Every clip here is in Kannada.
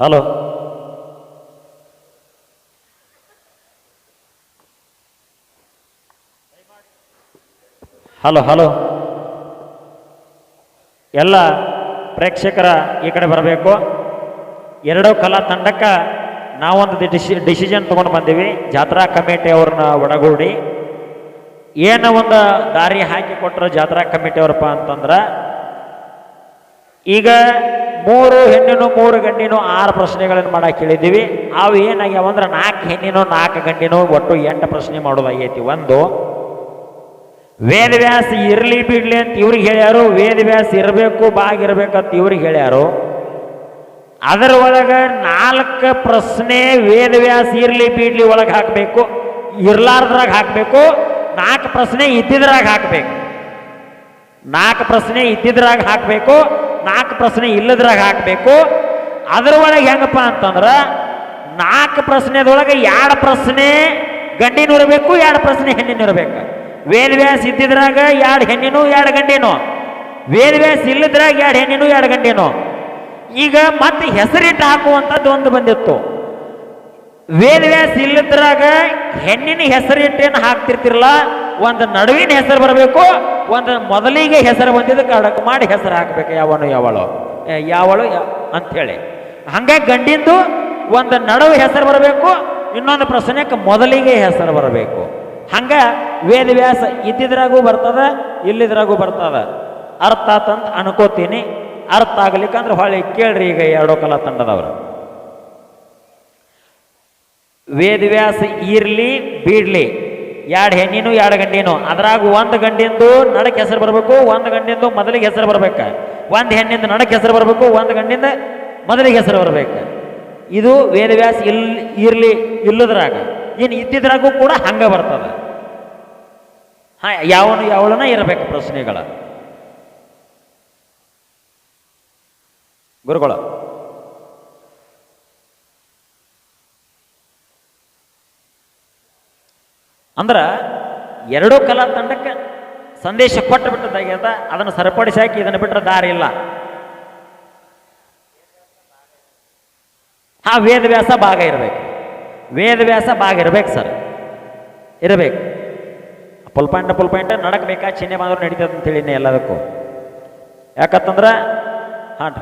ಹಲೋ. Hello hello. ಎಲ್ಲ ಪ್ರೇಕ್ಷಕರ ಈ ಕಡೆ ಬರಬೇಕು. ಎರಡೂ ಕಲಾ ತಂಡಕ್ಕೆ ನಾವೊಂದು ಡಿಸಿ ಡಿಸಿಷನ್ ತೊಗೊಂಡು ಬಂದೀವಿ. ಜಾತ್ರಾ ಕಮಿಟಿಯವ್ರನ್ನ ಒಳಗೂಡಿ ಏನು ಒಂದು ದಾರಿ ಹಾಕಿ ಕೊಟ್ಟರು ಜಾತ್ರಾ ಕಮಿಟಿಯವ್ರಪ್ಪ ಅಂತಂದ್ರೆ, ಈಗ ಮೂರು ಹೆಣ್ಣಿನೂ, ಮೂರು ಗಂಡಿನೂ, ಆರು ಪ್ರಶ್ನೆಗಳನ್ನು ಮಾಡಕ್ಕೆ ಹೇಳಿದ್ದೀವಿ. ಅವು ಏನಾಗ್ಯಾವ ಅಂದ್ರೆ ನಾಲ್ಕು ಹೆಣ್ಣಿನೋ, ನಾಲ್ಕು ಗಂಡಿನೂ ಒಟ್ಟು ಎಂಟು ಪ್ರಶ್ನೆ ಮಾಡೋದಾಗೈತಿ. ಒಂದು, ವೇದವ್ಯಾಸ ಇರಲಿ ಬಿಡ್ಲಿ ಅಂತ ಇವ್ರಿಗೆ ಹೇಳ್ಯಾರು. ವೇದವ್ಯಾಸ ಇರಬೇಕು ಬಾಗಿರ್ಬೇಕಂತ ಇವ್ರಿಗೆ ಹೇಳ್ಯಾರು. ಅದರ ಒಳಗೆ ನಾಲ್ಕು ಪ್ರಶ್ನೆ ವೇದವ್ಯಾಸ ಇರಲಿ ಬಿಡ್ಲಿ ಒಳಗೆ ಹಾಕಬೇಕು. ಇರ್ಲಾರ್ದ್ರಾಗ ಹಾಕಬೇಕು. ನಾಲ್ಕು ಪ್ರಶ್ನೆ ಇದ್ದಿದ್ರಾಗ ಹಾಕಬೇಕು. ನಾಲ್ಕು ಪ್ರಶ್ನೆ ಇದ್ದಿದ್ರಾಗ ಹಾಕಬೇಕು. ನಾಲ್ಕು ಪ್ರಶ್ನೆ ಇಲ್ಲದ್ರಾಗ ಹಾಕಬೇಕು. ಅದ್ರ ಒಳಗೆ ಹೆಂಗಪ್ಪ ಅಂತಂದ್ರೆ, ನಾಲ್ಕು ಪ್ರಶ್ನೆದೊಳಗೆ ಎರಡು ಪ್ರಶ್ನೆ ಗಂಡಿನ ಇರಬೇಕು, ಎರಡು ಪ್ರಶ್ನೆ ಹೆಣ್ಣಿನ ಇರಬೇಕು. ವೇದವ್ಯಾಸ ಇದ್ದಿದ್ರಾಗ ಎರಡು ಹೆಣ್ಣಿನೂ, ಎರಡು ಗಂಡಿನು. ವೇದವ್ಯಾಸ ಇಲ್ಲದ್ರಾಗ ಎರಡು ಹೆಣ್ಣಿನೂ, ಎರಡು ಗಂಡಿನು. ಈಗ ಮತ್ತೆ ಹೆಸರಿಟ್ಟು ಹಾಕುವಂಥದ್ದು ಒಂದು ಬಂದಿತ್ತು. ವೇದವ್ಯಾಸ ಇಲ್ಲದ್ರಾಗ ಹೆಣ್ಣಿನ ಹೆಸರಿಟ್ಟೇನು ಹಾಕ್ತಿರ್ತಿರಲ್ಲ ಒಂದು ನಡುವಿನ ಹೆಸರು ಬರಬೇಕು, ಒಂದು ಮೊದಲಿಗೆ ಹೆಸರು ಬಂದಿದ್ದಕ್ಕೆ ಅಡಕ ಮಾಡಿ ಹೆಸರು ಹಾಕಬೇಕು, ಯಾವನು ಯಾವಳು. ಯಾವಳು ಅಂತ ಅಂಥೇಳಿ ಹಂಗೆ ಗಂಡಿಂದು ಒಂದು ನಡುವೆ ಹೆಸರು ಬರಬೇಕು, ಇನ್ನೊಂದು ಪ್ರಶ್ನೆಕ್ಕೆ ಮೊದಲಿಗೆ ಹೆಸರು ಬರಬೇಕು. ಹಂಗೆ ವೇದವ್ಯಾಸ ಇದ್ದಿದ್ರಾಗೂ ಬರ್ತದ, ಇಲ್ಲಿದ್ರಾಗೂ ಬರ್ತದ. ಅರ್ಥ ಆತಂತ ಅನ್ಕೋತೀನಿ. ಅರ್ಥ ಆಗ್ಲಿಕ್ಕಂದ್ರೆ ಹೊಳ್ಳಿ ಕೇಳ್ರಿ ಈಗ ಎರಡೋ ಕಲಾ ತಂಡದವರು. ವೇದವ್ಯಾಸ ಇರ್ಲಿ, ಬಿಡ್ಲಿ. ಎರಡು ಹೆಣ್ಣಿನೂ ಎರಡು ಗಂಡಿನ. ಅದ್ರಾಗ ಒಂದು ಗಂಡಿಂದು ನಡಕ್ಕೆ ಹೆಸರು ಬರಬೇಕು, ಒಂದು ಗಂಡಿಂದು ಮೊದಲಿಗೆ ಹೆಸರು ಬರಬೇಕು. ಒಂದು ಹೆಣ್ಣಿಂದ ನಡಕ್ಕೆ ಹೆಸರು ಬರಬೇಕು, ಒಂದು ಗಂಡಿಂದ ಮೊದಲಿಗೆ ಹೆಸರು ಬರಬೇಕು. ಇದು ವೇದವ್ಯಾಸ ಇಲ್ ಇರಲಿ ಇಲ್ಲದ್ರಾಗ. ಇನ್ನು ಇದ್ದಿದ್ರಾಗೂ ಕೂಡ ಹಂಗೆ ಬರ್ತದ. ಹಾಂ, ಯಾವನು ಯಾವಳನ ಇರಬೇಕು ಪ್ರಶ್ನೆಗಳ. ಗುರುಗಳು ಅಂದ್ರ ಎರಡೂ ಕಲಾ ತಂಡಕ್ಕೆ ಸಂದೇಶ ಕೊಟ್ಟು ಬಿಟ್ಟದ್ದಾಗ್ಯದ, ಅದನ್ನು ಸರಿಪಡಿಸಿ ಹಾಕಿ ಇದನ್ನು ಬಿಟ್ಟರೆ ದಾರಿ ಇಲ್ಲ. ಆ ವೇದವ್ಯಾಸ ಭಾಗ ಇರಬೇಕು. ವೇದವ್ಯಾಸ ಭಾಗ ಇರಬೇಕು ಸರ್. ಇರಬೇಕು. ಫುಲ್ ಪಾಯಿಂಟ್ ಫುಲ್ ಪಾಯಿಂಟ್ ನಡಕ್ ಬೇಕಾ ಚಿಹ್ನೆ ಬಂದ್ರು ನಡೀತದೆ ಅಂತ ಹೇಳಿನಿ ಎಲ್ಲದಕ್ಕೂ. ಯಾಕತ್ತಂದ್ರ ಹಾಂ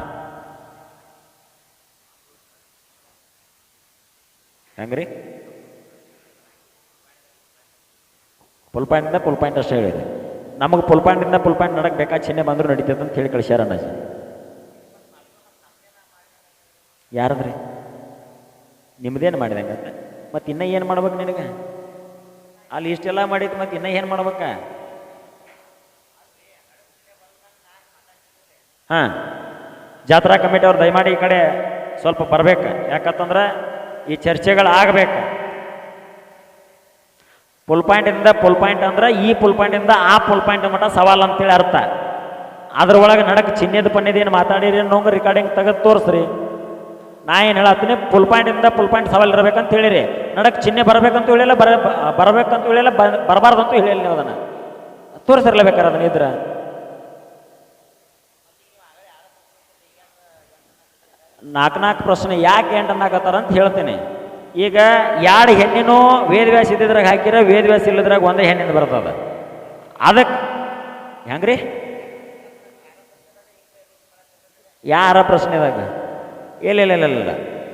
ಹೆಂಗ್ರಿ? ಫುಲ್ ಪಾಯಿಂಟಿಂದ ಪುಲ್ ಪಾಯಿಂಟ್ ಅಷ್ಟೇ ಹೇಳಿದೆ. ನಮಗೆ ಪುಲ್ ಪಾಯಿಂಟಿಂದ ಪುಲ್ ಪಾಯಿಂಟ್ ನಡಕ್ಕೆ ಬೇಕಾ ಚಿಹ್ನೆ ಬಂದರೂ ನಡೀತದೆ ಅಂತ ಹೇಳಿ ಕಳಿಸ್ಯಾರ ಅಣ್ಣಾಜಿ. ಯಾರದ್ರಿ? ನಿಮ್ಮದೇನು ಮಾಡಿದಂಗೆ? ಮತ್ತು ಇನ್ನೂ ಏನು ಮಾಡ್ಬೇಕು ನಿನಗೆ? ಅಲ್ಲಿ ಇಷ್ಟೆಲ್ಲ ಮಾಡಿತ್ತು ಮತ್ತು ಇನ್ನೂ ಏನು ಮಾಡ್ಬೇಕ? ಹಾಂ. ಜಾತ್ರಾ ಕಮಿಟಿ ಅವ್ರು ದಯಮಾಡಿ ಈ ಕಡೆ ಸ್ವಲ್ಪ ಬರ್ಬೇಕು. ಯಾಕಂತಂದ್ರೆ ಈ ಚರ್ಚೆಗಳು ಆಗಬೇಕು ಫುಲ್ ಪಾಯಿಂಟಿಂದ ಪುಲ್ ಪಾಯಿಂಟ್ ಅಂದ್ರೆ ಈ ಪುಲ್ ಪಾಯಿಂಟಿಂದ ಆ ಪುಲ್ ಪಾಯಿಂಟ್ ಮಟ್ಟ ಸವಾಲ್ ಅಂತೇಳಿ ಅರ್ಥ. ಅದ್ರೊಳಗೆ ನಡಕ್ ಚಿನ್ನದ ಪನ್ನಿದೇನು ಮಾತಾಡಿರಿ ನೋಂಗ ರೆಕಾರ್ಡಿಂಗ್ ತೆಗೆದು ತೋರಿಸ್ರಿ. ನಾ ಏನು ಹೇಳತ್ತೀನಿ, ಪುಲ್ ಪಾಯಿಂಟಿಂದ ಪುಲ್ ಪಾಯಿಂಟ್ ಸವಾಲ್ ಇರಬೇಕಂತ ಹೇಳಿರಿ. ನಡಕ್ ಚಿಹ್ನೆ ಬರಬೇಕಂತ ಹೇಳಿಲ್ಲ ಬರ ಬರಬೇಕಂತ ಹೇಳಿಲ್ಲ ಬರಬಾರ್ದು ಅಂತ ಹೇಳಿಲ್ಲ ನೀವು ಅದನ್ನು. ತೋರಿಸಿರ್ಲೇಬೇಕಾರೆ ಅದನ್ನ ಇದ್ರ. ನಾಲ್ಕು ನಾಲ್ಕು ಪ್ರಶ್ನೆ ಯಾಕೆ ಎಂಟನ್ನಾಕತ್ತಾರ ಅಂತ ಹೇಳ್ತೀನಿ. ಈಗ ಎರಡು ಹೆಣ್ಣಿನೂ ವೇದವ್ಯಾಸ ಇದ್ದಿದ್ರಾಗ ಹಾಕಿರ ವೇದವ್ಯಾಸ ಇಲ್ಲದ್ರಾಗ ಒಂದೇ ಹೆಣ್ಣಿಂದ ಬರ್ತದ ಅದಕ್ಕೆ ಹೆಂಗ್ರಿ? ಯಾರ ಪ್ರಶ್ನೆದಾಗ? ಇಲ್ಲ ಇಲ್ಲ ಇಲ್ಲ ಇಲ್ಲ.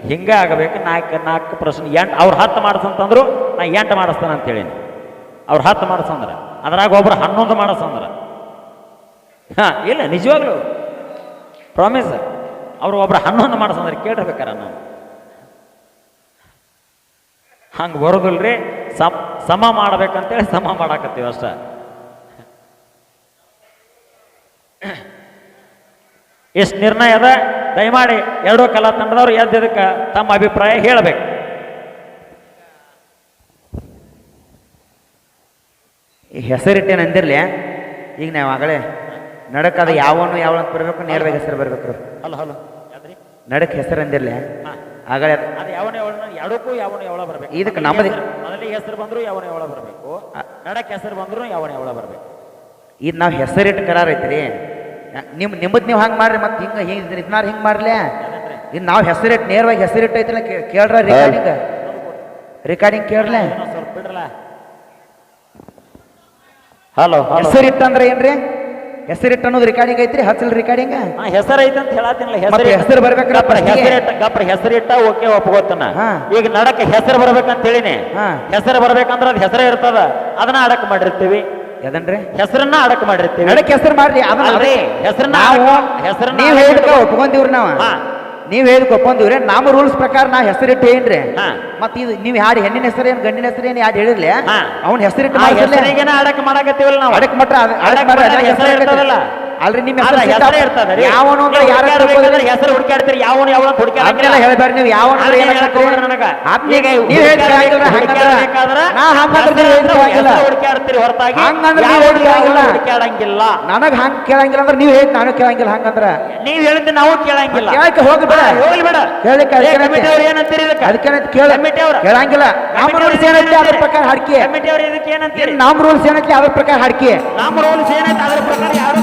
ಹಿಂಗೆ ಆಗಬೇಕು, ನಾಲ್ಕು ನಾಲ್ಕು ಪ್ರಶ್ನೆ, ಎಂಟು, ಅವ್ರು ಹತ್ತು ಮಾಡಿಸಂತಂದ್ರು ನಾ ಎಂಟು ಮಾಡಿಸ್ತಾನೆ ಅಂತೇಳೀನಿ ಅವ್ರು ಹತ್ತು ಮಾಡಿಸಂದ್ರೆ, ಅದ್ರಾಗ ಒಬ್ರು ಹನ್ನೊಂದು ಮಾಡಿಸಂದ್ರ. ಹಾಂ, ಇಲ್ಲ, ನಿಜವಾಗ್ಲು. ಪ್ರಾಮಿಸ್ ಅವ್ರು ಒಬ್ರು ಹನ್ನೊಂದು ಮಾಡಿಸಂದ್ರೆ ಕೇಳಿರ್ಬೇಕಾರ ನಾವು ಹಂಗೆ ಬರೋದಿಲ್ರಿ ಸಮ ಸಮ ಮಾಡ್ಬೇಕಂತೇಳಿ ಸಮ ಮಾಡಾಕತ್ತೀವಿ ಅಷ್ಟ. ಎಷ್ಟು ನಿರ್ಣಯ ಅದ ದಯಮಾಡಿ ಎರಡೂ ಕಲಾ ತಂಡದವ್ರು ಎದ್ದದಕ್ಕೆ ತಮ್ಮ ಅಭಿಪ್ರಾಯ ಹೇಳಬೇಕು. ಹೆಸರಿಟ್ಟೇನು ಅಂದಿರಲಿ ಈಗ ನಾವು ಆಗಲೇ ನಡಕ್ ಅದು ಯಾವನು ಯಾವ ಅಂತ ಬರಬೇಕು ನೇರವಾಗಿ ಹೆಸರು ಬರಬೇಕು ಅಲ್ಲ ಹಲೋ. ನಡಕ್ ಹೆಸರು ಅಂದಿರ್ಲಿ ಹಾಂ. ಆಗಲೇ ಅದು ಯಾವ ಯಾವನ? ಎರಡಕ್ಕೂ ಯಾವನು ಯಾವಳ ಬರಬೇಕು? ಇದಕ್ಕೆ ನಮ್ಮದೇ- ಮೊದಲಿಗೆ ಹೆಸರು ಬಂದ್ರು ಯಾವನ ಯಾವಳ ಬರಬೇಕು? ನಡಕ್ಕೆ ಹೆಸರು ಬಂದ್ರು ಯಾವನ ಯಾವಳ ಬರಬೇಕು? ಇದು ನಾವು ಹೆಸರಿಟ್ಟು ಕರಾರ ಐತ್ರಿ. ನಿಮ್ಮ ನಿಮ್ಮದು ನೀವು ಹಂಗೆ ಮಾಡ್ರಿ ಮತ್ತೆ ಹಿಂಗೆ ಹಿಂಗೆ ಇದ್ನಾರ ಹಿಂಗ ಮಾಡ್ಲಿ? ಇದು ಇನ್ನು ನಾವು ಹೆಸರಿಟ್ಟು ನೇರವಾಗಿ ಹೆಸರಿಟ್ಟು ಐತಿಲ್ಲ ಕೇ- ಕೇಳ್ರ ರೆಕಾರ್ಡಿಂಗ್ ರೆಕಾರ್ಡಿಂಗ್ ಕೇಳ್ಲೆ? ಸ್ವಲ್ಪ ಬಿಡ್ರಲ್ಲ ಹಲೋ ಹಲೋ ಹೆಸರಿಟ್ಟು ಅಂದ್ರೆ ಏನ್ರಿ? ಹೆಸರಿಟ್ಟು ಅನ್ನೋದು ರೆಕಾರ್ಡಿಂಗ್ ಐತ್ರಿ ಹಚ್ಚಲ್ ರಿಕಾರ್ಡಿಂಗ್ ಹೆಸರು ಐತೆ ಅಂತ ಹೇಳತ್ತಿನಲ್ಲ ಮತ್ತೆ ಹೆಸರು ಬರ್ಬೇಕ್ರಿ ಗಪ್ರ first ಗೆ? ಹೆಸರಿಟ್ಟ ಗಪ್ರ ಹೆಸರಿಟ್ಟ ಓಕೆ ಒಪ್ಕೋತನ ಹಾ. ಈಗ ನಡಕ ಹೆಸರು ಬರ್ಬೇಕಂತ ಹೇಳಿನಿ ಹಾ. ಹೆಸರು ಬರ್ಬೇಕಂದ್ರ ಅದ್ ಹೆಸರೇ ಇರ್ತದ ಅದನ್ನ ಅಡಕ್ ಮಾಡಿರ್ತೀವಿ ಅದನ್ರಿ ಹೆಸರನ್ನ ಅಡಕ್ ಮಾಡಿರ್ತೀವಿ ನಡಕ್ ಹೆಸರು ಮಾಡ್ರಿ ಅದನ್ನ ಅಲ್ರಿ, ಹೆಸರನ್ನ ನಾವು ಹಾಕ- ಹೆಸರನ್ನ ನೀವ್ ಹಾಕಿ ಹೇಳಿದ್ಕ ಬಿಡ್ಬೇಕು. ಒಪ್ಕೊಂದಿವ್ರಿ ನಾವ್ ಹಾ. ನೀವ್ ಹೇಳಿ ಕೊಪ್ಪಂದಿವ್ರೆ ನಮ್ಮ ರೂಲ್ಸ್ ಪ್ರಕಾರ ನಾ ಹೆಸರಿಟ್ಟು ಏನ್ರಿ? ಹಾ. ಮತ್ ಇದು ನೀವ್ ಯಾರು ಹೆಣ್ಣಿನ ಹೆಸರೇನ್ ಗಂಡಿನ ಹೆಸರೇನ್ ಯಾರು ಹೇಳಿರ್ಲಿ? ಹಾ. ಅವ್ನ ಹೆಸರಿಟ್ಟು ಹೆಸರಿಗೆನ ಅಡಕ್ ಮಾಡಕತ್ತೀವಲ್ಲ ನಾವು. ಅಡಕ್ ಮಟ್ಟ ಅಡಕ್ ಹೆಸರು ಹೆಸರು ಇರ್ತದಲ್ಲ. ಅಲ್ರಿ ನಿಮ್ ಅಲ್ಲ, ಹೆಸರು ಹೆಸರೇ ಇರ್ತದ ರೀ. ಯಾವನು ಅಂದ್ರೆ ನೀವು ಯಾರ ಹತ್ರ ಹುಡ್ಕ್ಯಾಡ್ಬೇಕಾದ್ರೆ ಹೋಗೋದು? ಹೆಸರು ಹುಡುಕಾಡ್ತೀರಿ ಯಾವನು ಯಾವ ಅದನ್ನೆಲ್ಲ ಹುಡುಕಾಡಂಗಿಲ್ಲ ಹೇಳ್ಬೇಡ್ರಿ ನೀವು ಯಾವ ಅದನ್ನ ಹೇಳಕ್ ಹೋಗ್ಬೇಡ್ರಿ ನನಗ. ಈಗ ನೀವ್ ಹೇಳ್ತೀರ ಹಂಗಂದ್ರ ಹುಡುಕ್ಯಾಡ್ಬೇಕಾದ್ರ ನಾ ಹಂಗಂದ್ರೆ ನೀವ್ ಹೆಸರು ಹೇಳ್ತೀರ ಹಂಗಿಲ್ಲ. ಹುಡುಕ್ಯಾಡ್ತೀರಿ ಹೊರತಾಗಿ ಹಂಗಂದ್ರೆ ನೀವ್ ಯಾವನು ಹೇಳ್ತೀರ ಯಾವನು ಹಂಗಿಲ್ಲ. ಹುಡುಕ್ಯಾಡಂಗಿಲ್ಲ ನನಗ್ ಹಂಗ್ ಕೇಳಂಗಿಲ್ಲ ಅಂದ್ರೆ ನೀವ್ ಹೇಳಿ ನಾನು ಕೇಳಂಗಿಲ್ಲ ಹಂಗಂದ್ರ ನೀವ್ ಹೇಳಿದ್ದು ನಾವು ಕೇಳಂಗಿಲ್ಲ ಕೇಳಕ್ಕೆ ಹೋಗಿ ಬಿಡ. ಹಾ, ಹೋಗ್ಲಿ ಬಿಡ ಕೇಳಕ್ಕೆ ಏ, ಅದಕ್ಕೆ ಕಮಿಟಿ ಅವ್ರು ಏನಂತೀರಿ ಇದಕ್ಕೆ ಅದಕ್ಕೇನಂತ ಕೇಳ ಕಮಿಟಿ ಅವ್ರ ಕೇಳಂಗಿಲ್ಲ ನಮ್ಮ ರೂಲ್ಸ್ ಏನೈತಿ ಅದ್ರ ಪ್ರಕಾರ ಹಾಡ್ಕಿ ಕಮಿಟಿ ಅವ್ರು ಇದಕ್ಕೆ ಏನಂತೀರಿ ನಮ್ಮ ರೂಲ್ಸ್ ಏನೈತಿ ಅದ್ರ ಪ್ರಕಾರ ಹಾಡ್ಕಿ ನಮ್ಮ ರೂಲ್ಸ್ ಏನೈತೆ ಅದ್ರ ಪ್ರಕಾರ ಯಾರು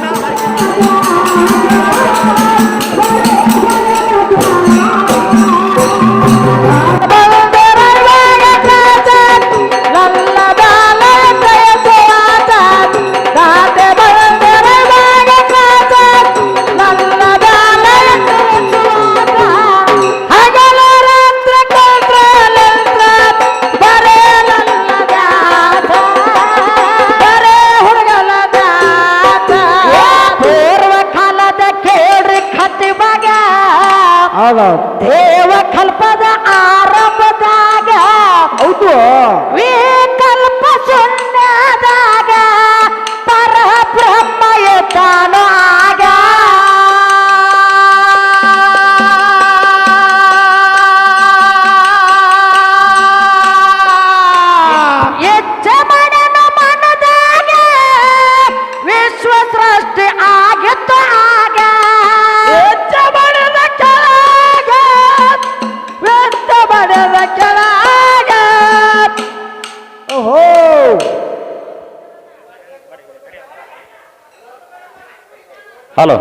ಹಲೋ.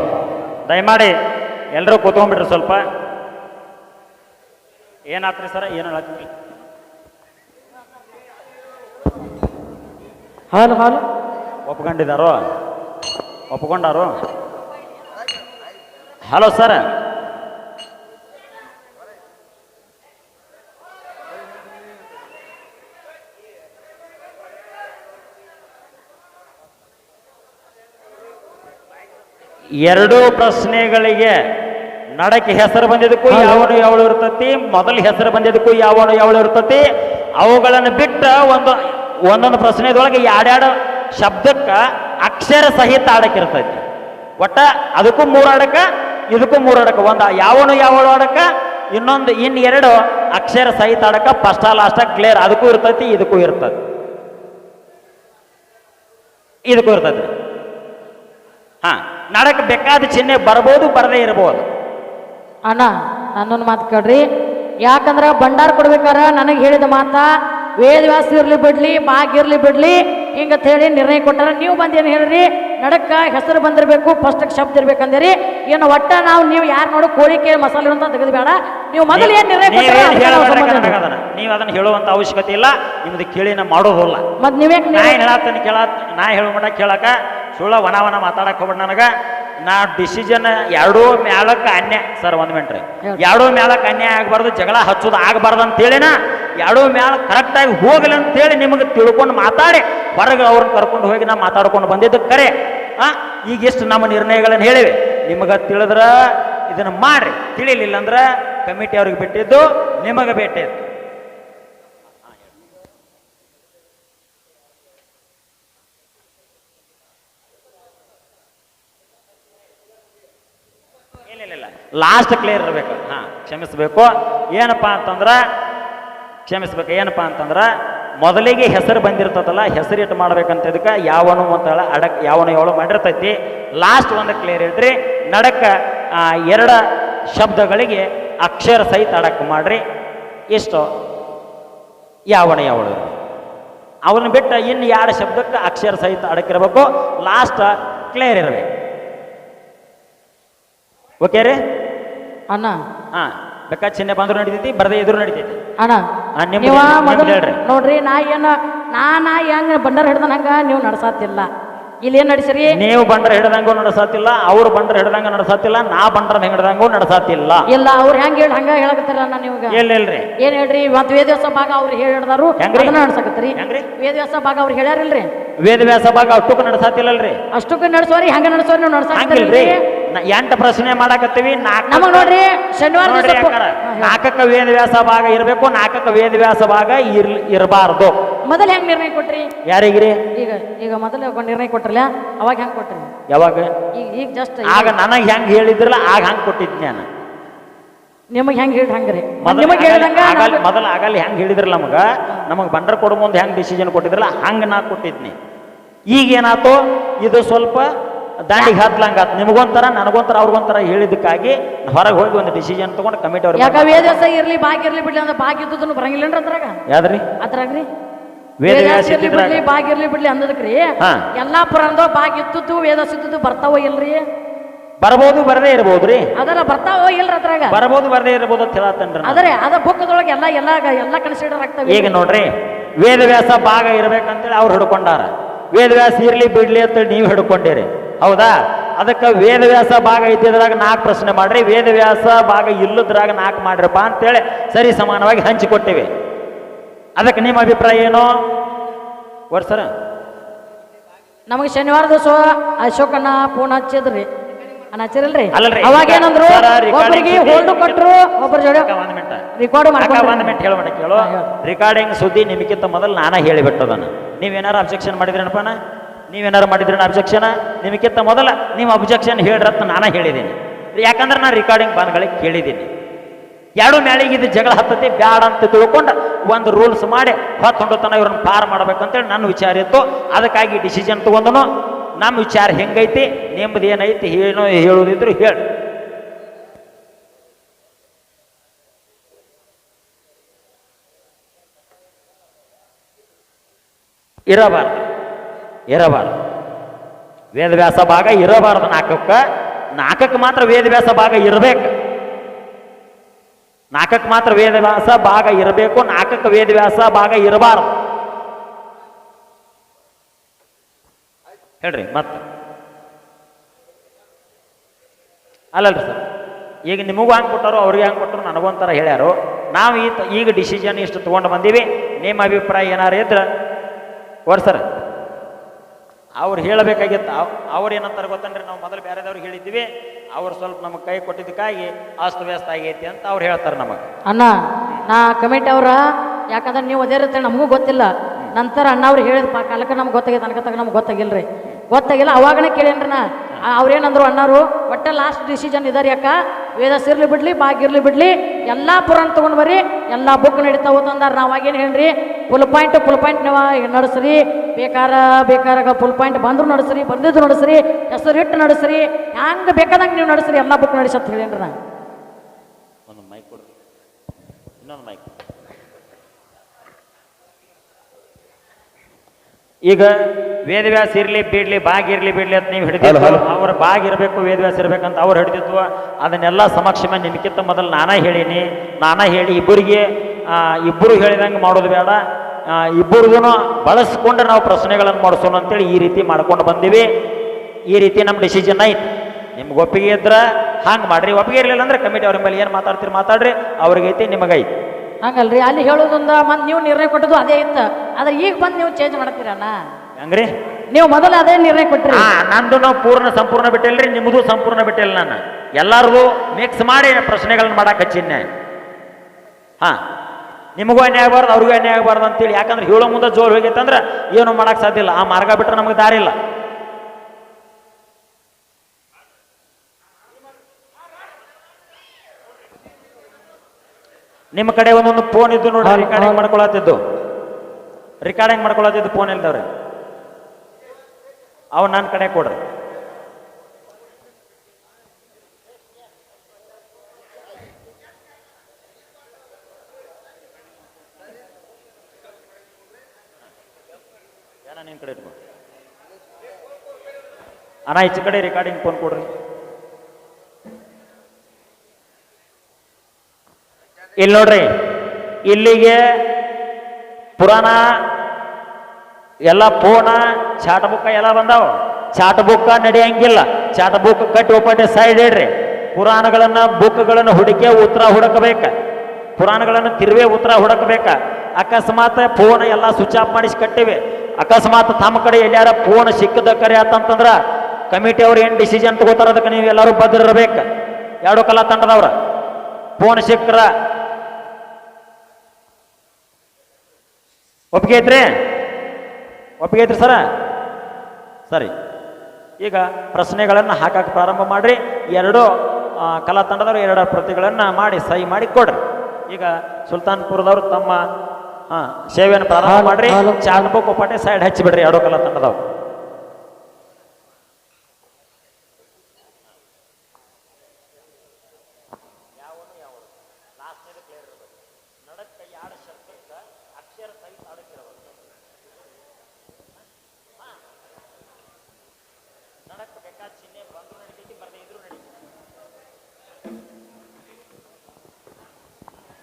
ದಯಮಾಡಿ ಎಲ್ಲರೂ ಕೂತ್ಕೊಂಡ್ಬಿಡ್ರಿ ಸ್ವಲ್ಪ. ಏನಾತ್ರಿ ಸರ? ಏನು ಹೇಳತ್ತೀರಿ? ಹಾಲು ಹಾಲು. ಒಪ್ಕೊಂಡಿದ್ದಾರೋ? ಒಪ್ಕೊಂಡಾರು? Hello sir. ಎರಡೂ ಪ್ರಶ್ನೆಗಳಿಗೆ ನಡಕ್ಕೆ ಹೆಸರು ಬಂದಿದ್ದಕ್ಕೂ ಯಾವನು ಯಾವಳು ಇರ್ತತಿ? ಮೊದಲ ಹೆಸರು ಬಂದಿದ್ದಕ್ಕೂ ಯಾವನು ಯಾವಳು ಇರ್ತತಿ? ಅವುಗಳನ್ನು ಬಿಟ್ಟ ಒಂದು ಒಂದೊಂದು ಪ್ರಶ್ನೆದೊಳಗೆ ಎರಡೆರಡು ಶಬ್ದಕ್ಕ ಅಕ್ಷರ ಸಹಿತ ಆಡಕ್ಕಿರ್ತೈತಿ ಒಟ್ಟ ಅದಕ್ಕೂ ಮೂರು ಆಡಕ ಇದಕ್ಕೂ ಮೂರು ಆಡಕ ಒಂದು ಯಾವನು ಯಾವಳು ಆಡಕ ಇನ್ನೊಂದು ಇನ್ನು ಎರಡು ಅಕ್ಷರ ಸಹಿತ ಆಡಕ ಫಸ್ಟ್ ಲಾಸ್ಟ್ ಕ್ಲಿಯರ್ ಅದಕ್ಕೂ ಇರ್ತೈತಿ, ಇದಕ್ಕೂ ಇರ್ತದೆ ಇದಕ್ಕೂ ಇರ್ತೈತಿ. ಹಾ, ನಡಕ ಬೇಕಾದ ಚಿಹ್ನೆ ಬರ್ಬೋದು, ಬರದೇ ಇರ್ಬೋದು. ಅಣ್ಣ, ನನ್ನೊಂದು ಮಾತು ಕೇಳ್ರಿ. ಯಾಕಂದ್ರೆ ಭಂಡಾರ ಕೊಡ್ಬೇಕಾರ ನನಗೆ ಹೇಳಿದ ಮಾತ, ವೇದವ್ಯಾಸ ಇರ್ಲಿ ಬಿಡ್ಲಿ ಬಾಗಿರ್ಲಿ ಬಿಡ್ಲಿ, ಹಿಂಗಂತ ಹೇಳಿ ನಿರ್ಣಯ ಕೊಟ್ಟಾರ. ನೀವು ಬಂದೇನು ಹೇಳ್ರಿ? ನಡಕ್ಕ ಹೆಸರು ಬಂದಿರಬೇಕು ಫಸ್ಟ್ ಶಬ್ದ ಇರ್ಬೇಕಂದಿರಿ ಏನು ಒಟ್ಟ ನಾವು ನೀವು ಯಾರು ನೋಡು ಕೋಳಿ ಕೇಳಿ ಮಸಾಲೆ ಅಂತ ತೆಗೆದು ಬೇಡ ನೀವು ಮೊದಲು ಏನು ನಿರ್ಣಯ ನಾವು ಅದನ್ನ. ಹೇಳುವಂತ ಅವಶ್ಯಕತೆ ಇಲ್ಲ. ನಿಮ್ದು ಕೇಳಿ ನಾ ಮಾಡೋದಿಲ್ಲ ಮತ್ತೆ ನೀವೇ ನಾ ಏನ್ ಹೇಳತ್ತೇನೆ ಕೇಳ ನಾ ಹೇಳೋ ಕೇಳಕ. ಸುಳ್ಳ ವನ ವನ ಮಾತಾಡಕ್ ಹೋಗ್ಬೇಡ ನನಗೆ. ನಾ ಡಿಸಿಷನ್ ಎರಡೂ ಮ್ಯಾಲಕ್ಕ ಅನ್ಯಾಯ ಸರ್ ಒಂದ್ ಮಿನಿಟ್ ರೀ. ಎರಡೂ ಮ್ಯಾಲಕ್ಕ ಅನ್ಯಾಯ ಆಗ್ಬಾರ್ದು ಜಗಳ ಹಚ್ಚೋದು ಆಗಬಾರ್ದು ಅಂತೇಳಿನ ಎರಡೂ ಮ್ಯಾಲ ಕರೆಕ್ಟಾಗಿ ಹೋಗಲಿ ಅಂತೇಳಿ ನಿಮಗೆ ತಿಳ್ಕೊಂಡು ಮಾತಾಡಿ. ಹೊರಗೆ ಅವ್ರನ್ನ ಕರ್ಕೊಂಡು ಹೋಗಿ ನಾ ಮಾತಾಡ್ಕೊಂಡು ಬಂದಿದ್ದು ಕರೆ. ಆ ಈಗ ಎಷ್ಟು ನಮ್ಮ ನಿರ್ಣಯಗಳನ್ನು ಹೇಳಿವೆ. ನಿಮಗೆ ತಿಳಿದ್ರೆ ಇದನ್ನ ಮಾಡ್ರಿ. ತಿಳಿಲಿಲ್ಲ ಅಂದ್ರೆ ಕಮಿಟಿ ಅವ್ರಿಗೆ ಬಿಟ್ಟಿದ್ದು, ನಿಮಗೆ ಬಿಟ್ಟಿದ್ದು. ಲಾಸ್ಟ್ ಕ್ಲಿಯರ್ ಇರಬೇಕು. ಹಾ, ಕ್ಷಮಿಸಬೇಕು. ಏನಪ್ಪಾ ಅಂತಂದ್ರ ಕ್ಷಮಿಸ್ಬೇಕು. ಏನಪ್ಪ ಅಂತಂದ್ರ ಮೊದಲಿಗೆ ಹೆಸರು ಬಂದಿರ್ತದಲ್ಲ ಹೆಸರಿಟ್ಟು ಮಾಡ್ಬೇಕಂತ ಇದಕ್ಕೆ ಯಾವನು ಅಂತ ಹೇಳ ಅಡಕ್ ಯಾವನು ಯಾವಳು ಮಾಡಿರ್ತೈತಿ. ಲಾಸ್ಟ್ ಒಂದು ಕ್ಲಿಯರ್ ಇಡ್ರಿ ನಡಕ ಎರಡು ಎರಡ ಶಬ್ದಗಳಿಗೆ ಅಕ್ಷರ ಸಹಿತ ಅಡಕ್ ಮಾಡ್ರಿ. ಇಷ್ಟು. ಯಾವನ ಯಾವಳು. ಅವನ್ನ ಬಿಟ್ಟು ಇನ್ನು ಎರಡು ಶಬ್ದಕ್ಕೆ ಅಕ್ಷರ ಸಹಿತ ಅಡಕಿರ್ಬೇಕು ಲಾಸ್ಟ್ ಕ್ಲಿಯರ್ ಇರಬೇಕು. ಓಕೆ ರೀ? ಅಣ್ಣ. ಹಾ. ಬೇಕಾ ಚಿಹ್ನೆ ಬಂದ್ರು ನಡಿತೈತಿ ಬರದೇ ಎದುರು ನಡೀತೈತಿ. ಅಣ್ಣ ಆ, ನಿಮ್ದು- ನೀವ ನಿಮ್ದು ಮೊದಲು ಹೇಳ್ರಿ. ನೋಡ್ರಿ ನಾ ಏನ ನಾ ನಾ ಹೆಂಗ ಬಂಡರ್ ಹಿಡ್ದ ಹಂಗ ನೀವು ನಡ್ಸಾತಿಲ್ಲ. ಇಲ್ಲಿ ಏನ್ ನಡಿಸಿರಿ? ನೀವು ಬಂಡ್ರ ಹಿಡ್ದಂಗೂ ನಡೆಸತ್ತಿಲ್ಲ ಅವ್ರು ಬಂಡ್ರ ಹಿಡ್ದಂಗ ನಡೆಸತ್ತಿಲ್ಲ ನಾ ಬಂಡ್ರ ಹಿಡ್ದಂಗೂ ನಡೆಸತ್ತಿಲ್ಲ ಇಲ್ಲ ಅವ್ರು ಹೆಂಗ್ ಹೇಳಿ ಹಂಗ ಹೇಳಕತ್ತಾರ ನಾ ನೀವಾಗ? ಇಲ್ಲ ಇಲ್ರಿ ಏನ್ ಹೇಳ್ರಿ ಮತ್ ವೇದವ್ಯಾಸ ಭಾಗ ಅವ್ರು ಹೇಳಿದಾರು ಹೆಂಗ್ರಿ? ಅದನ್ನ ನಡ್ಸಕತ್ರಿ ಹೆಂಗ್ರಿ? ವೇದವ್ಯಾಸ ಭಾಗ ಅವ್ರು ಹೇಳ್ಯಾರಿಲ್ರಿ? ವೇದವ್ಯಾಸ ಭಾಗ ಅಷ್ಟಕ್ಕೂ ನಡೆಸತ್ತಿಲ್ಲಲ್ರಿ ಅಷ್ಟಕ್ಕೂ ನಡ್ಸೋರಿ ಹಂಗ ನಡ್ಸೋರಿ ನೀವು ಹಂಗಿಲ್ರಿ. ನಡ್ಸಾಕತ್ತೀರಿ ಎಂಟು ಪ್ರಶ್ನೆ ಮಾಡಾಕತ್ತೀವಿ ನಾಲ್ಕು ನಮಗ್ ನೋಡ್ರಿ ಶನಿವಾರ ನೋಡ್ರಿ ವೇದ ವ್ಯಾಸ ನಾಲ್ಕಕ್ಕ ಭಾಗ ಇರಬೇಕು ನಾಲ್ಕಕ್ಕ ವೇದವ್ಯಾಸ ಭಾಗ ಇರ್ ಇರಬಾರ್ದು. ಮೊದಲ ಹೆಂಗ್ ನಿರ್ಣಯ ಕೊಟ್ರಿ? ಯಾರಿಗ್ರಿ? ಈಗ ಈಗ ಮೊದಲ ನಿರ್ಣಯ ಕೊಟ್ರಲ್ಲ ಅವಾಗ ಹೆಂಗ್ ಕೊಟ್ರಿ? ಯಾವಾಗ? ಈಗ ಈಗ ಜಸ್ಟ್ ಆಗ ನನಗೆ ಹೆಂಗ್ ಹೇಳಿದ್ರಲ್ಲ ಆಗ ಹಂಗ್ ಕೊಟ್ಟಿದ್ ನಾನು ನಿಮಗ್ ಹೆಂಗ್ ಹೇಳಿ ಹಂಗ್ರಿ? ಮೊದಲ ನಿಮಗ್ ಹೇಳಿದಂಗ ಮೊದಲ ಆಗಲ್ಲ ಹೆಂಗ್ ಹೇಳಿದ್ರಲ್ಲ ನಮಗ ನಮಗ್ ಬಂಡರ್ ಕೊಡೋ ಮುಂದೆ ಹೆಂಗ್ ಡಿಸಿಷನ್ ಕೊಟ್ಟಿದ್ರಲ್ಲ ಹಂಗ ನಾ ಕೊಟ್ಟಿದ್ನಿ. ಈಗ ಏನಾಯ್ತು ಇದು ಸ್ವಲ್ಪ ದಾಂಡಿಗೆ ಹತ್ಲಂಗ ನಿಮಗೊಂಥರ ನನಗೊಂಥರ ಅವ್ರಿಗೊಂಥರ ಹೇಳಿದ್ದಕ್ಕಾಗಿ ಹೊರಗೆ ಹೋಗಿ ಒಂದು ಡಿಸಿಷನ್ ತಗೊಂಡು ಕಮಿಟಿ ಯಾಕ ಅವ್ರು ವೇದವ್ಯಾಸ ಇರ್ಲಿ ಭಾಗ್ಯ ಇರ್ಲಿ ಬಿಡ್ಲಿ ಅಂದ್ರೆ ಭಾಗ್ಯ ಇದ್ದದನ್ನು ಬರಂಗಿಲ್ಲೇನ್ರಿ ಅದ್ರಾಗ? ಯಾವ್ದ್ರಿ ಅದ್ರಾಗ್ರಿ? ವೇದವ್ಯಾಸ ವೇದವ್ಯಾಸ ಇರ್ಲಿ. ಬಿಡ್ಲಿ ಭಾಗ್ಯ ಇರ್ಲಿ ಬಿಡ್ಲಿ ಅಂದದಕ್ರಿ ಹಾ. ಎಲ್ಲಾ ಪುರಾಣದೋ ಭಾಗ್ಯ ಇದ್ದದ್ದು ವೇದಸ್ ಇದ್ದದ್ದು ಬರ್ತಾವೋ ಇಲ್ರಿ? ಬರ್ಬೋದು ಬರದೇ ಇರ್ಬೋದ್ರಿ. ಅದರ ಬರ್ತಾವೋ ಇಲ್ರಿ ಅದ್ರಾಗ? ಬರ್ಬೋದು ಬರದೇ ಇರ್ಬೋದು ಅಂತ ಹೇಳತ್ತೇನ್ರಿ ನಾನು. ಅದರೇ ಅದ ಬುಕ್ದೊಳಗೆ ಎಲ್ಲ ಎಲ್ಲ ಎಲ್ಲ ಕನ್ಸಿಡರ್ ಆಗ್ತಾವೆ. ಈಗ ನೋಡ್ರಿ ವೇದವ್ಯಾಸ ಭಾಗ ಇರ್ಬೇಕಂತೇಳಿ ಅವ್ರು ಹಿಡ್ಕೊಂಡಾರ. ವೇದವ್ಯಾಸ ಇರ್ಲಿ ಬಿಡ್ಲಿ ಅಂತೇಳಿ ನೀವು ಹಿಡ್ಕೊಂಡಿರಿ. ಹೌದಾ? ಅದಕ್ಕೆ ವೇದವ್ಯಾಸ ಭಾಗ ಇದ್ದಿದ್ರಾಗ ನಾಲ್ಕು ಪ್ರಶ್ನೆ ಮಾಡ್ರಿ. ವೇದವ್ಯಾಸ ಭಾಗ ಇಲ್ಲದ್ರಾಗ ನಾಲ್ಕು ಮಾಡ್ರಪ್ಪ ಅಂತೇಳಿ ಸರಿ ಸಮಾನವಾಗಿ ಹಂಚಿಕೊಟ್ಟಿವಿ ಅದಕ್ಕೆ ನಿಮ್ಮ ಅಭಿಪ್ರಾಯ ಏನು? ವರ್ಷರ ನಮಗೆ ಶನಿವಾರ ದಿವಸ ಅಶೋಕನ ಫೋನ್ ಹಚ್ಚಿದ್ರಿ. ಹಚ್ಚಿರಲ್ರಿ. ಅವಾಗ ಏನಂದ್ರು ಸರ, ಒಬ್ಬರಿಗೆ ಸುದ್ದಿ- ಹೋಲ್ಡ್ ಕೊಟ್ರು ಒಬ್ಬರ ಜೋಡಿ ಅಕ್ಕ, ಒಂದ್ ಮಿನಿಟ್ ರೆಕಾರ್ಡ್ ಒಂದ್ ಮಿನಿಟ್ ಹೇಳೋಣ ಕೇಳು. ಹಾ, ಸುದ್ದಿ ನಿಮಗಿಂತ ಮೊದಲು ನಾನೇ ಹೇಳಿಬಿಟ್ಟದನ್ನ. ನೀವೇನಾರು ಅಬ್ಜೆಕ್ಷನ್ ಮಾಡಿದ್ರೇನಪ್ಪನ ನೀವೇನಾರು ಮಾಡಿದ್ರೆ ಅಬ್ಜೆಕ್ಷನ್ ನಿಮಗಿಂತ ಮೊದಲ ನಿಮ್ಮ ಅಬ್ಜೆಕ್ಷನ್ ಹೇಳ್ರತ್ತ ನಾನೇ ಹೇಳಿದ್ದೀನಿ. ಯಾಕಂದ್ರೆ ನಾನು ರೆಕಾರ್ಡಿಂಗ್ ಬಾನ್ಗಳಿಗೆ ಕೇಳಿದ್ದೀನಿ. ಎರಡು ಮೇಳಿಗೆ ಇದು ಜಗಳ ಹತ್ತತಿ, ಬ್ಯಾಡ ಅಂತ ತಿಳ್ಕೊಂಡು ಒಂದು ರೂಲ್ಸ್ ಮಾಡಿ ಹೊತ್ಕೊಂಡು ತನ ಇವ್ರನ್ನ ಪಾರ್ ಮಾಡ್ಬೇಕಂತೇಳಿ ನನ್ನ ವಿಚಾರ ಇತ್ತು. ಅದಕ್ಕಾಗಿ ಡಿಸಿಷನ್ ತಗೊಂಡನು. ನಮ್ಮ ವಿಚಾರ ಹೆಂಗೈತಿ ನಿಮ್ದು ಏನೈತಿ, ಏನೋ ಹೇಳೋದಿದ್ರು ಹೇಳಿ. ಇರಬಾರ್ದು. ಇರಬಾರ್ದು. ವೇದವ್ಯಾಸ ಭಾಗ ಇರಬಾರ್ದು ನಾಲ್ಕಕ್ಕೆ. ನಾಲ್ಕಕ್ಕೆ ಮಾತ್ರ ವೇದವ್ಯಾಸ ಭಾಗ ಇರಬೇಕು. ನಾಲ್ಕಕ್ಕೆ ಮಾತ್ರ ವೇದವ್ಯಾಸ ಭಾಗ ಇರಬೇಕು, ನಾಲ್ಕಕ್ಕೆ ವೇದವ್ಯಾಸ ಭಾಗ ಇರಬಾರ್ದು. ಹೇಳ್ರಿ, ಮತ್ತೆ? ಅಲ್ಲಲ್ರಿ ಸರ್, ಈಗ ನಿಮಗೂ ಹಂಗೆ ಕೊಟ್ಟರು ಅವ್ರಿಗೆ ಹಂಗೆ ಕೊಟ್ಟರು ನನಗೊಂಥರ ಹೇಳ್ಯಾರು. ನಾವು ಈಗ ಡಿಸಿಷನ್ ಇಷ್ಟು ತೊಗೊಂಡು ಬಂದೀವಿ. ನಿಮ್ಮ ಅಭಿಪ್ರಾಯ ಏನಾರು ಇದ್ರೆ ಸರ್ ಅವ್ರು ಹೇಳಬೇಕಾಗಿತ್ತು. ಅವ್ರು ಏನಂತಾರೆ ಗೊತ್ತಂದ್ರೆ ನಾವು ಮೊದಲು ಬೇರೆದವ್ರಿಗೆ ಹೇಳಿದ್ವಿ ಅವ್ರು ಸ್ವಲ್ಪ ನಮಗೆ ಕೈ ಕೊಟ್ಟಿದ್ದಕ್ಕಾಗಿ ಅಸ್ತವ್ಯಸ್ತ ಆಗೈತಿ ಅಂತ ಅವ್ರು ಹೇಳ್ತಾರೆ ನಮಗೆ. ಅಣ್ಣ, ನಾ ಕಮಿಟಿ ಅವ್ರ, ಯಾಕಂದ್ರೆ ನೀವು ಅದೇ ರೀತಿ ನಮಗೂ ಗೊತ್ತಿಲ್ಲ. ನಂತರ ಅಣ್ಣ ಅವ್ರು ಹೇಳಿದ ಪಾ, ಕಾಲಕ್ಕೆ ನಮ್ಗೆ ಗೊತ್ತಾಗೈತೆ ಅನ್ಕತ್ತಾಗ ನಮ್ಗೆ ಗೊತ್ತಾಗಿಲ್ರಿ. ಗೊತ್ತಾಗಿಲ್ಲ, ಅವಾಗನೇ ಕೇಳೇನ್ರಿ ನಾ. ಅವ್ರೇನಂದ್ರು ಅಣ್ಣಾರು ಒಟ್ಟ ಲಾಸ್ಟ್ ಡಿಸಿಷನ್ ಇದಾರೆ ಯಾಕ ವೇದಸ್ ಇರ್ಲಿ ಬಿಡ್ಲಿ, ಬಾಗಿರ್ಲಿ ಬಿಡ್ಲಿ, ಎಲ್ಲಾ ಪುರಾಣ ತಗೊಂಡ್ ಬರ್ರಿ, ಎಲ್ಲಾ ಬುಕ್ ನಡೀತಾ ಅಂದಾರ ನಾವು ಅವಾಗೇನು ಹೇಳ್ರಿ ಫುಲ್ ಪಾಯಿಂಟ್ ಫುಲ್ ಪಾಯಿಂಟ್ ನೀವು ನಡೆಸ್ರಿ. ಬೇಕಾರ ಬೇಕಾರ ಫುಲ್ ಪಾಯಿಂಟ್ ಬಂದ್ರು ನಡೆಸ್ರಿ ಬಂದಿದ್ದು ನಡೆಸ್ರಿ ಹೆಸರು ಇಟ್ಟು ನಡೆಸ್ರಿ. ಹ್ಯಾಂಗ ಬೇಕಾದಂಗೆ ನೀವು ನಡೆಸ್ರಿ ಎಲ್ಲ ಬುಕ್ ನಡೆಸಿ ಅಂತ ಹೇಳೇನ್ರಿ ನಾ. ಒಂದು ಮೈಕ್ ಕೊಡ್ರಿ ಇನ್ನೊಂದು ಮೈಕ್ ಈಗ ವೇದವ್ಯಾಸ ಇರ್ಲಿ ಬಿಡ್ಲಿ ಬಾಗ್ ಇರ್ಲಿ ಬಿಡ್ಲಿ ಅಂತ ನೀವು ಹಿಡಿದಿದ್ದು ಅವ್ರ ಬಾಗ್ ಇರಬೇಕು ವೇದವ್ಯಾಸ ಇರ್ಬೇಕಂತ ಅವ್ರು ಹಿಡಿದಿದ್ವು. ಅದನ್ನೆಲ್ಲ ಸಮಕ್ಷಮ ನಿನ್ಕಿಂತ ಮೊದಲು ನಾನೇ ಹೇಳೀನಿ. ನಾನೇ ಹೇಳಿ ಇಬ್ಬರಿಗೆ ಇಬ್ಬರು ಹೇಳಿದಂಗೆ ಮಾಡೋದು ಬೇಡ. ಇಬ್ಬರಿಗೂ ಬಳಸ್ಕೊಂಡು ನಾವು ಪ್ರಶ್ನೆಗಳನ್ನು ಮಾಡಿಸೋಣ ಅಂತೇಳಿ ಈ ರೀತಿ ಮಾಡ್ಕೊಂಡು ಬಂದೀವಿ. ಈ ರೀತಿ ನಮ್ಮ ಡಿಸಿಷನ್ ಆಯ್ತು. ನಿಮ್ಗೆ ಒಪ್ಪಿಗೆ ಇದ್ರೆ ಹಂಗೆ ಮಾಡ್ರಿ. ಒಪ್ಪಿಗೆ ಇರಲಿಲ್ಲ ಅಂದ್ರೆ ಕಮಿಟಿ ಅವ್ರ ಮೇಲೆ ಏನು ಮಾತಾಡ್ತೀರಿ ಮಾತಾಡ್ರಿ. ಅವ್ರಿಗೈತಿ ನಿಮಗೈತಿ. ಹಂಗಲ್ರಿ ಅಲ್ಲಿ ಹೇಳೋದೊಂದ ಮತ್ತೆ ನೀವು ನಿರ್ಣಯ ಕೊಟ್ಟದ್ದು ಅದೇ ಇತ್ತು. ಆದ್ರೆ ಈಗ ಬಂದು ನೀವು ಚೇಂಜ್ ಮಾಡ್ತೀರಣ್ಣ ಹಂಗ್ರಿ? ನೀವು ಮೊದಲು ಅದೇ ನಿರ್ಣಯ ಕೊಟ್ಟಿರಿ ನಂದು ನಾವು ಪೂರ್ಣ ಸಂಪೂರ್ಣ ಬಿಟ್ಟಿಲ್ರಿ ನಿಮ್ಮದು ಸಂಪೂರ್ಣ ಬಿಟ್ಟಿಲ್ಲ ನಾನು. ಎಲ್ಲಾರ್ದು ಮಿಕ್ಸ್ ಮಾಡಿ ಪ್ರಶ್ನೆಗಳನ್ನ ಮಾಡಕ್ಕೆ ಹಚ್ಚಿನ್ನೆ. ಹಾ. ನಿಮಗೂ ಅನ್ಯಾಯ ಆಗಬಾರ್ದು ಅವ್ರಿಗೂ ಅನ್ಯಾಯ ಆಗಬಾರ್ದು ಅಂತೇಳಿ. ಯಾಕಂದ್ರೆ ಹೇಳೋ ಮುಂದೆ ಜೋರು ಹೋಗೈತಂದ್ರೆ ಏನು ಮಾಡಕ್ ಸಾಧ್ಯ ಇಲ್ಲ ಆ ಮಾರ್ಗ ಬಿಟ್ಟರೆ ನಮಗೆ ದಾರಿ ಇಲ್ಲ. ನಿಮ್ಮ ಕಡೆ ಒಂದೊಂದು ಫೋನ್ ಇದ್ದು ನೋಡಿ ರೆಕಾರ್ಡಿಂಗ್. ಮಾಡ್ಕೊಳತ್ತಿದ್ದು. ರಿಕಾರ್ಡಿಂಗ್ ಮಾಡ್ಕೊಳತ್ತಿದ್ದು ಫೋನ್ ಇಲ್ದವ್ರೆ. ಅವು ನನ್ನ ಕಡೆ ಕೊಡ್ರಿ ಏನ ನಿನ್ ಕಡೆ ಇಟ್ಕೊ ಅಣ್ಣ, ಈಚೆ ಕಡೆ ರೆಕಾರ್ಡಿಂಗ್ ಫೋನ್ ಕೊಡ್ರಿ. ಇಲ್ಲಿ ನೋಡ್ರಿ, ಇಲ್ಲಿಗೆ ಪುರಾಣ, ಎಲ್ಲ ಫೋನ ಚಾಟ್ ಬುಕ್ಕ ಎಲ್ಲ ಬಂದಾವ. ಚಾಟ್ ಬುಕ್ಕ ನಡೆಯಂಗಿಲ್ಲ. ಚಾಟ್ ಬುಕ್ ಕಟ್ಟಿ ಒಪ್ಪಟ್ಟೆ ಸೈಡ್ ಇಡ್ರಿ. ಪುರಾಣಗಳನ್ನ ಬುಕ್ಗಳನ್ನು ಹುಡುಕಿ ಉತ್ತರ ಹುಡುಕಬೇಕು. ಪುರಾಣಗಳನ್ನು ತಿರುವೆ ಉತ್ತರ ಹುಡುಕಬೇಕ. ಅಕಸ್ಮಾತ್ ಫೋನ್ ಎಲ್ಲ ಸ್ವಿಚ್ ಆಫ್ ಮಾಡಿಸಿ ಕಟ್ಟಿವೆ. ಅಕಸ್ಮಾತ್ ತಮ್ಮ ಕಡೆ ಎಲ್ಲಾರ ಫೋನ್ ಸಿಕ್ಕದ ಕರೆ ಆತಂತಂದ್ರ ಕಮಿಟಿ ಅವ್ರು ಏನು ಡಿಸಿಷನ್ ತಗೋತಾರ ಅದಕ್ಕೆ ನೀವು ಎಲ್ಲರೂ ಬದ್ರಿರ್ಬೇಕು. ಎರಡು ಕಲಾ ತಂಡದವ್ರ. ಫೋನ್ ಸಿಕ್ಕ್ರ ಒಪ್ಪಿಗೆ ಐತ್ರಿ ಒಪ್ಪಿಗೆ ಐತ್ರಿ ಸರ? ಸರಿ. ಈಗ ಪ್ರಶ್ನೆಗಳನ್ನು ಹಾಕಕ್ಕೆ ಪ್ರಾರಂಭ ಮಾಡ್ರಿ. ಎರಡು ಕಲಾ ತಂಡದವರು ಎರಡು ಪ್ರತಿಗಳನ್ನು ಮಾಡಿ ಸಹಿ ಮಾಡಿ ಕೊಡ್ರಿ. ಈಗ ಸುಲ್ತಾನ್ಪುರದವರು ತಮ್ಮ ಸೇವೆಯನ್ನು ಪ್ರಾರಂಭ ಮಾಡಿರಿ. ಚಾಟ್ ಬುಕ್ ಒಪ್ಪಾಟೆ ಸೈಡ್ ಹಚ್ಚಿಬಿಡ್ರಿ ಎರಡು ಕಲಾ ತಂಡದವ್ರು.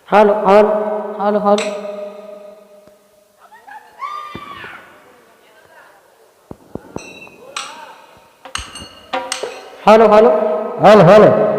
ಹಾಲು ಹಾಲು ಹಾಲು ಹಾಲು ಹಾಲು ಹಾಲು ಹಾಲು ಹಾಲು